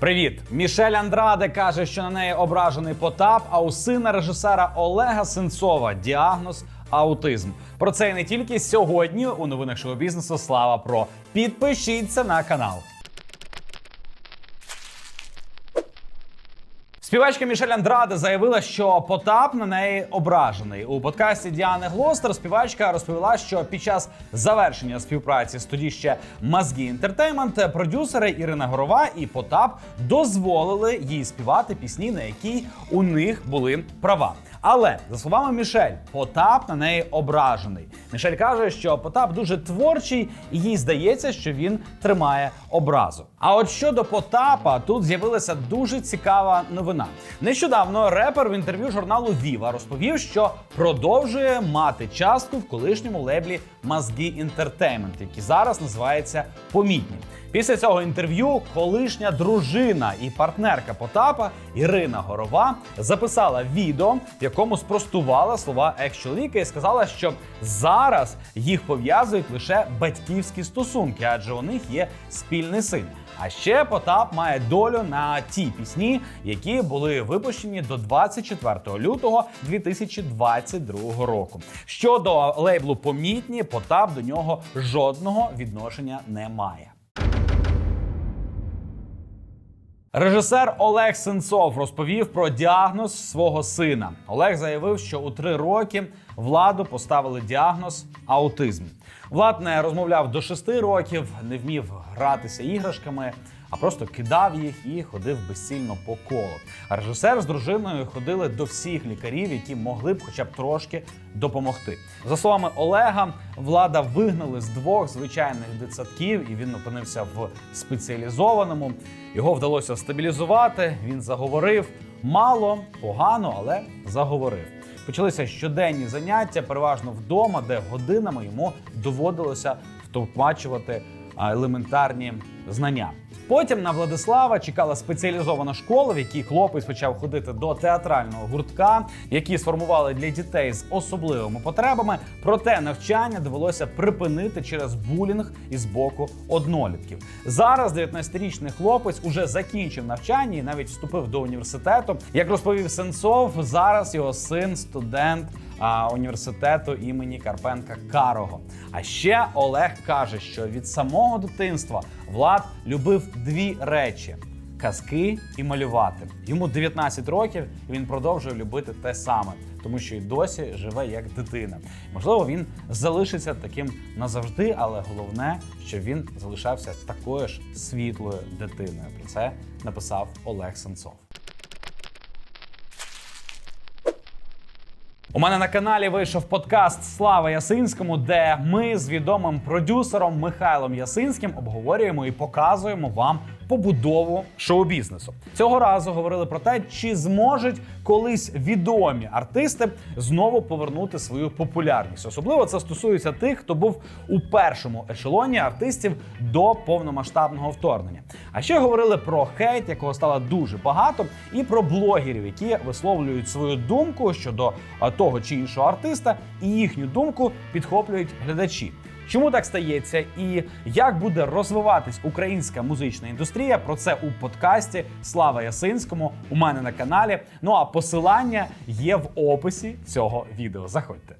Привіт! Мішель Андраде каже, що на неї ображений Потап, а у сина режисера Олега Сенцова діагноз аутизм. Про це і не тільки сьогодні у новинах шоу бізнесу. Слава про підпишіться на канал. Співачка Мішель Андраде заявила, що Потап на неї ображений. У подкасті Діани Глостер співачка розповіла, що під час завершення співпраці з тоді ще Мазгі Інтертеймент продюсери Ірина Горова і Потап дозволили їй співати пісні, на які у них були права. Але за словами Мішель, Потап на неї ображений. Мішель каже, що Потап дуже творчий, і їй здається, що він тримає образу. А от щодо Потапа, тут з'явилася дуже цікава новина. Нещодавно репер в інтерв'ю журналу Viva розповів, що продовжує мати частку в колишньому леблі Мазгі Entertainment, який зараз називається Помітні. Після цього інтерв'ю колишня дружина і партнерка Потапа Ірина Горова записала відео, в якому спростувала слова екс-чоловіка і сказала, що зараз їх пов'язують лише батьківські стосунки, адже у них є спільний син. А ще Потап має долю на ті пісні, які були випущені до 24 лютого 2022 року. Щодо лейблу помітні, Потап до нього жодного відношення не має. Режисер Олег Сенцов розповів про діагноз свого сина. Олег заявив, що у три роки владу поставили діагноз аутизм. Влад не розмовляв до шести років, не вмів гратися іграшками, а просто кидав їх і ходив безцільно по колу. А режисер з дружиною ходили до всіх лікарів, які могли б хоча б трошки допомогти. За словами Олега, влада вигнали з двох звичайних дитсадків, і він опинився в спеціалізованому. Його вдалося стабілізувати. Він заговорив мало, погано, але заговорив. Почалися щоденні заняття, переважно вдома, де годинами йому доводилося втовпачувати елементарні знання. Потім на Владислава чекала спеціалізована школа, в якій хлопець почав ходити до театрального гуртка, які сформували для дітей з особливими потребами. Проте навчання довелося припинити через булінг із боку однолітків. Зараз 19-річний хлопець уже закінчив навчання і навіть вступив до університету. Як розповів Сенцов, зараз його син студент університету імені Карпенка Карого. А ще Олег каже, що від самого дитинства Влад любив дві речі. Казки і малювати. Йому 19 років, і він продовжує любити те саме, тому що й досі живе як дитина. Можливо, він залишиться таким назавжди, але головне, що він залишався такою ж світлою дитиною. Про це написав Олег Сенцов. У мене на каналі вийшов подкаст Слава Ясинському, де ми з відомим продюсером Михайлом Ясинським обговорюємо і показуємо вам побудову шоу-бізнесу. Цього разу говорили про те, чи зможуть колись відомі артисти знову повернути свою популярність. Особливо це стосується тих, хто був у першому ешелоні артистів до повномасштабного вторгнення. А ще говорили про хейт, якого стало дуже багато, і про блогерів, які висловлюють свою думку щодо того чи іншого артиста, і їхню думку підхоплюють глядачі. Чому так стається і як буде розвиватись українська музична індустрія? Про це у подкасті Слава Ясинському у мене на каналі. Ну а посилання є в описі цього відео. Заходьте.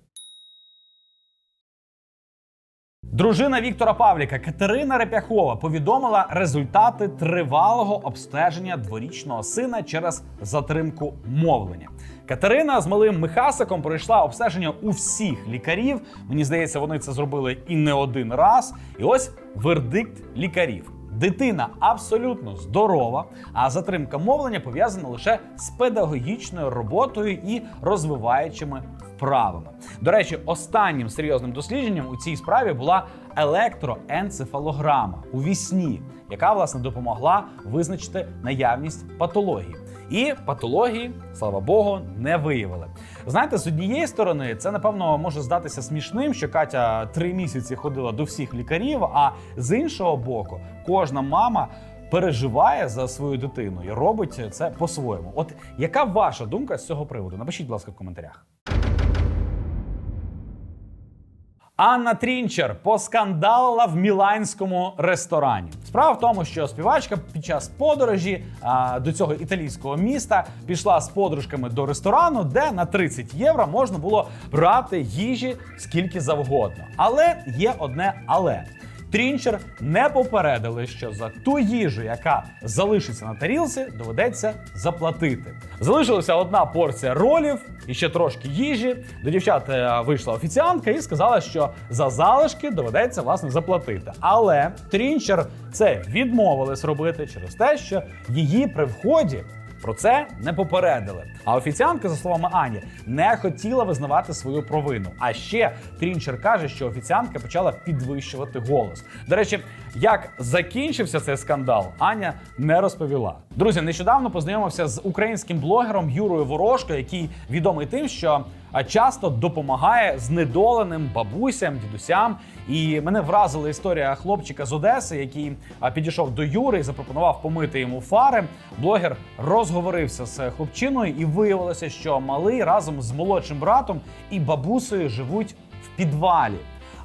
Дружина Віктора Павліка Катерина Репяхова повідомила результати тривалого обстеження дворічного сина через затримку мовлення. Катерина з малим Михасиком пройшла обстеження у всіх лікарів. Мені здається, вони це зробили і не один раз. І ось вердикт лікарів. Дитина абсолютно здорова, а затримка мовлення пов'язана лише з педагогічною роботою і розвиваючими вправами. До речі, останнім серйозним дослідженням у цій справі була електроенцефалограма у вісні, яка власне допомогла визначити наявність патології. І патології, слава Богу, не виявили. Знаєте, з однієї сторони, це напевно може здатися смішним, що Катя три місяці ходила до всіх лікарів. А з іншого боку, кожна мама переживає за свою дитину і робить це по-своєму. От яка ваша думка з цього приводу? Напишіть, будь ласка, в коментарях. Анна Трінчер поскандалила в міланському ресторані. Справа в тому, що співачка під час подорожі а, до цього італійського міста пішла з подружками до ресторану, де на 30 євро можна було брати їжі скільки завгодно. Але є одне але. Трінчер не попередили, що за ту їжу, яка залишиться на тарілці, доведеться заплатити. Залишилася одна порція ролів і ще трошки їжі. До дівчат е, вийшла офіціантка і сказала, що за залишки доведеться власне заплатити. Але Трінчер це відмовились робити через те, що її при вході про це не попередили. А офіціантка, за словами Ані, не хотіла визнавати свою провину. А ще Трінчер каже, що офіціантка почала підвищувати голос. До речі, як закінчився цей скандал, Аня не розповіла. Друзі, нещодавно познайомився з українським блогером Юрою Ворошко, який відомий тим, що часто допомагає знедоленим бабусям, дідусям. І мене вразила історія хлопчика з Одеси, який підійшов до Юри і запропонував помити йому фари. Блогер розговорився з хлопчиною, і виявилося, що малий разом з молодшим братом і бабусею живуть в підвалі,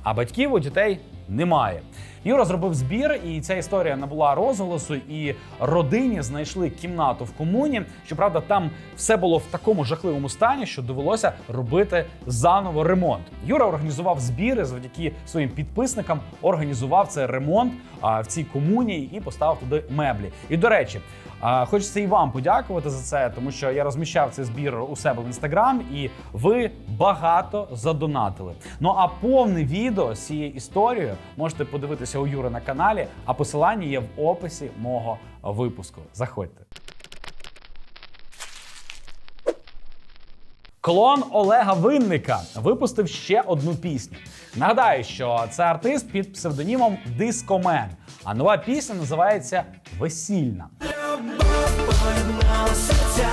а батьків у дітей немає. Юра зробив збір, і ця історія набула розголосу. І родині знайшли кімнату в комуні. Щоправда, там все було в такому жахливому стані, що довелося робити заново ремонт. Юра організував збіри завдяки своїм підписникам. Організував цей ремонт а, в цій комуні і поставив туди меблі. І до речі. А, Хочеться і вам подякувати за це, тому що я розміщав цей збір у себе в інстаграм, і ви багато задонатили. Ну а повне відео з цією історією можете подивитися у Юри на каналі, а посилання є в описі мого випуску. Заходьте. Клон Олега Винника випустив ще одну пісню. Нагадаю, що це артист під псевдонімом Дискомен. А нова пісня називається Весільна. Серця,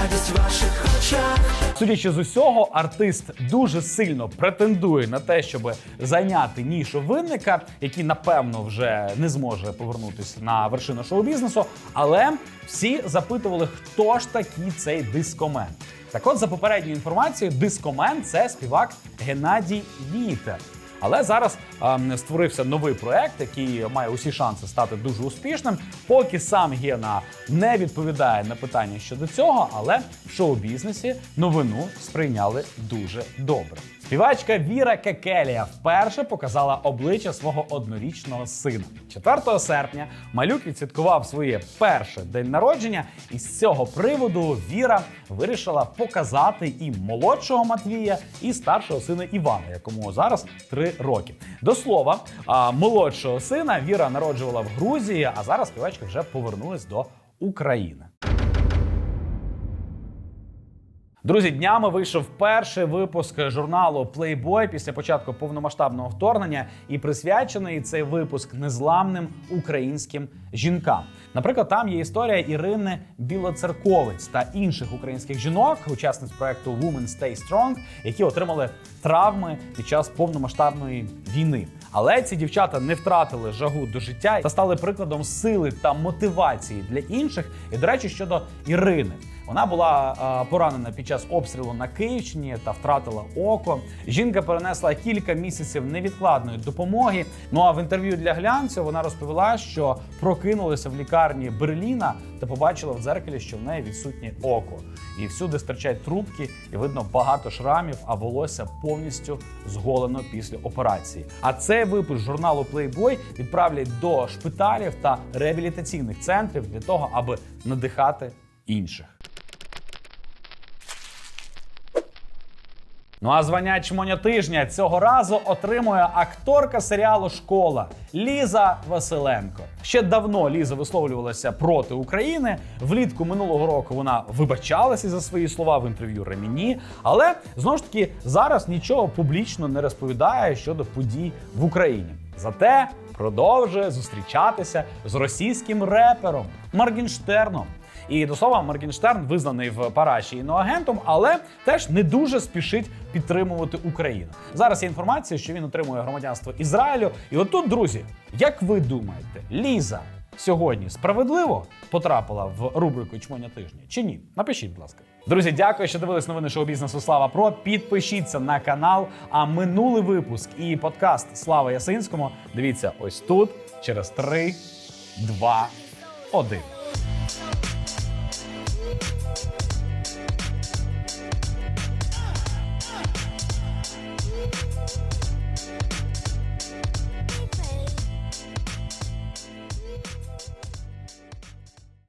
радість в ваших очах. Судячи з усього, артист дуже сильно претендує на те, щоб зайняти нішу винника, який напевно вже не зможе повернутися на вершину шоу-бізнесу. Але всі запитували, хто ж такий цей дискомен. Так от, за попередньою інформацією, дискомен це співак Геннадій Вітер. Але зараз ем, створився новий проект, який має усі шанси стати дуже успішним. Поки сам Гена не відповідає на питання щодо цього, але в шоу-бізнесі новину сприйняли дуже добре. Співачка Віра Кекелія вперше показала обличчя свого однорічного сина. 4 серпня малюк відсвяткував своє перше день народження, і з цього приводу Віра вирішила показати і молодшого Матвія, і старшого сина Івана, якому зараз 3 роки. До слова, молодшого сина Віра народжувала в Грузії, а зараз співачка вже повернулась до України. Друзі, днями вийшов перший випуск журналу Playboy після початку повномасштабного вторгнення і присвячений цей випуск незламним українським жінкам. Наприклад, там є історія Ірини Білоцерковець та інших українських жінок, учасниць проекту Women Stay Strong, які отримали травми під час повномасштабної війни. Але ці дівчата не втратили жагу до життя та стали прикладом сили та мотивації для інших. І до речі, щодо Ірини. Вона була поранена під час обстрілу на Київщині та втратила око. Жінка перенесла кілька місяців невідкладної допомоги. Ну а в інтерв'ю для глянцю вона розповіла, що прокинулася в лікарні Берліна та побачила в дзеркалі, що в неї відсутнє око. І всюди стирчать трубки, і видно багато шрамів, а волосся повністю зголено після операції. А цей випуск журналу Playboy відправлять до шпиталів та реабілітаційних центрів для того, аби надихати інших. Ну а звання чмоня тижня цього разу отримує акторка серіалу Школа Ліза Василенко. Ще давно Ліза висловлювалася проти України. Влітку минулого року вона вибачалася за свої слова в інтерв'ю Реміні. Але знову ж таки зараз нічого публічно не розповідає щодо подій в Україні. Зате продовжує зустрічатися з російським репером Маргінштерном. І до слова, Моргенштерн визнаний в Параші іноагентом, але теж не дуже спішить підтримувати Україну. Зараз є інформація, що він отримує громадянство Ізраїлю. І отут, друзі, як ви думаєте, Ліза сьогодні справедливо потрапила в рубрику Чмоня тижня чи ні? Напишіть, будь ласка. Друзі, дякую, що дивились новини шоу бізнесу Слава Про. Підпишіться на канал. А минулий випуск і подкаст Слава Ясинському. Дивіться ось тут через 3, 2, 1.